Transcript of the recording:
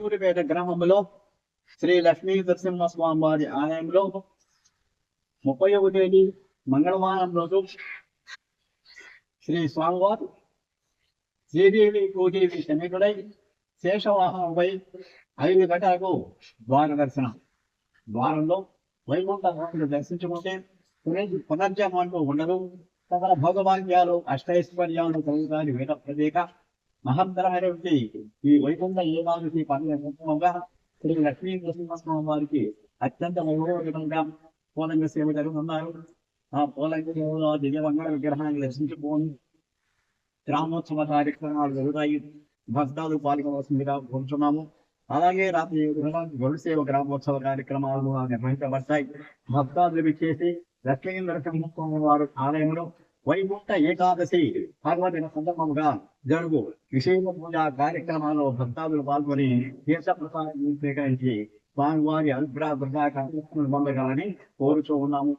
ఊరిపేట గ్రామంలో శ్రీ లక్ష్మీ నరసింహస్వామి వారి ఆలయంలో ముప్పై తేదీ మంగళవారం రోజు శ్రీ స్వామివారు శ్రీదేవి భూదేవి సమేతుడై శేషవాహనంపై ఐదు గంటలకు ద్వార దర్శనం. ద్వారంలో వైకుంఠ దర్శించుకుంటే పునర్- ఉండదు. సకల భోగభాగ్యాలు అష్టైశ్వర్యాలు కలుగుతాయి వేద ప్రతీక మహత్తరమైనటువంటి ఈ వైకుంఠ ఏకాదశి పండుగ సందర్భంగా శ్రీ లక్ష్మీ నరసింహస్వామి వారికి అత్యంత వైభవంగా పూలంగ సేవ జరుగుతున్నారు. ఆ పూలంగ సేవలో దివ్యవంగా విగ్రహాన్ని దర్శించుకొని గ్రామోత్సవ కార్యక్రమాలు జరుగుతాయి. భక్తాలు పాల్గొనవలసిందిగా కూర్చున్నాము. అలాగే రాత్రి ఏడు గ్రామోత్సవ కార్యక్రమాలు నిర్వహించబడతాయి. భక్తాదులు ఇచ్చేసి లక్ష్మీ నరసింహస్వామి వారి ఆలయంలో వైకుంఠ ఏకాదశి పార్వదిన సందర్భముగా జరుగు విశేష పూజ కార్యక్రమాల్లో భక్తాదులు పాల్గొని తీర్థ ప్రసాదం స్వీకరించి స్వామివారి అనుగ్రహ పొందగలని కోరుచూ ఉన్నాము.